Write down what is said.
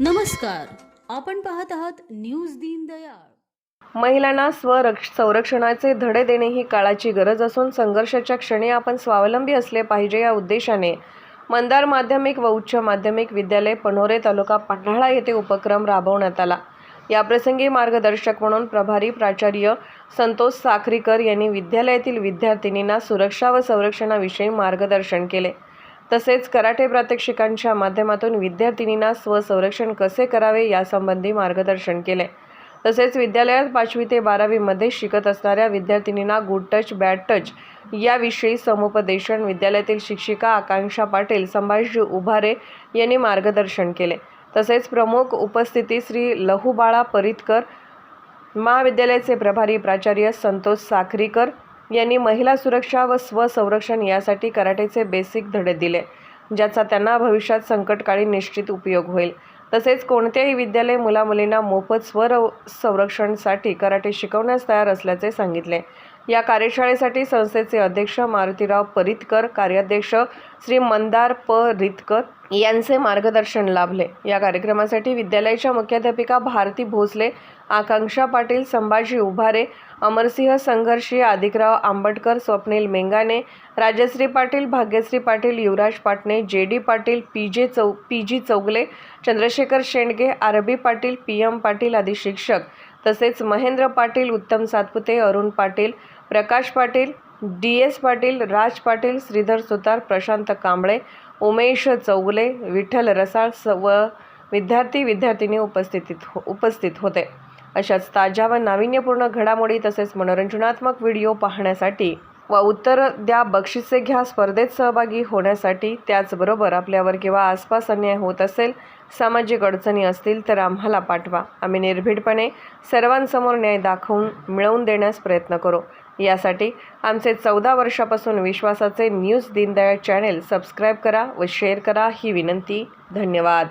नमस्कार. आपण पाहत आहात न्यूज दीनदयाळ महिलांना स्वरक्ष संरक्षणाचे धडे देणे ही काळाची गरज असून संघर्षाच्या क्षणी आपण स्वावलंबी असले पाहिजे या उद्देशाने. मंदार माध्यमिक व उच्च माध्यमिक विद्यालय पनोरे तालुका पन्हाळा येथे उपक्रम राबवण्यात आला. याप्रसंगी मार्गदर्शक म्हणून प्रभारी प्राचार्य संतोष साखरीकर यांनी विद्यालयातील विद्यार्थिनींना सुरक्षा व संरक्षणाविषयी मार्गदर्शन केले. तसेच कराटे प्रात्यक्षिकांच्या माध्यमातून विद्यार्थिनींना स्वसंरक्षण कसे करावे यासंबंधी मार्गदर्शन केले. तसेच विद्यालयात पाचवी ते बारावीमध्ये शिकत असणाऱ्या विद्यार्थिनींना गुड टच बॅड टच याविषयी समुपदेशन विद्यालयातील शिक्षिका आकांक्षा पाटील संभाजी उभारे यांनी मार्गदर्शन केले. तसेच प्रमुख उपस्थिती श्री लहुबाळा परितकर महाविद्यालयाचे प्रभारी प्राचार्य संतोष साखरीकर यांनी महिला सुरक्षा व स्वसंरक्षण यासाठी कराटेचे बेसिक धडे दिले ज्याचा त्यांना भविष्यात संकटकाळी निश्चित उपयोग होईल. तसेच कोणत्याही विद्यालय मुलामुलींना मोफत स्वर संरक्षणसाठी कराटे शिकवण्यास तयार असल्याचे सांगितले. या कार्यशाळेसाठी संस्थेचे अध्यक्ष मारुतीराव परितकर कार्याध्यक्ष श्री मंदार प. रितकर यांचे मार्गदर्शन लाभले. या कार्यक्रमासाठी विद्यालयाच्या मुख्याध्यापिका भारती भोसले आकांक्षा पाटील संभाजी उभारे अमरसिंह संघर्षी आदिकराव आंबटकर स्वप्नील मेंगाने राजश्री पाटील भाग्यश्री पाटील युवराज पाटणे जे डी पाटील पी जे चौ P G Chougale Chandrashekhar Shendge R B Patil P M Patil आदी शिक्षक तसेच महेंद्र पाटील उत्तम सातपुते अरुण पाटील प्रकाश पाटील डी एस पाटील राज पाटील श्रीधर सुतार प्रशांत कांबळे उमेश चौगले विठ्ठल रसाळ स व विद्यार्थी विद्यार्थिनी उपस्थितीत हो उपस्थित होते. अशाच ताज्या व नाविन्यपूर्ण घडामोडी तसेच मनोरंजनात्मक व्हिडिओ पाहण्यासाठी व उत्तर द्या बक्षिसे घ्या स्पर्धेत सहभागी होण्यासाठी त्याचबरोबर आपल्यावर किंवा आसपास अन्याय होत असेल सामाजिक अडचणी असतील तर आम्हाला पाठवा. आम्ही निर्भीडपणे सर्वांसमोर न्याय दाखवून मिळवून देण्यास प्रयत्न करू. यासाठी आमचे चौदा वर्षापासून विश्वासाचे न्यूज दीनदयाळ चॅनेल सबस्क्राईब करा व शेअर करा ही विनंती. धन्यवाद.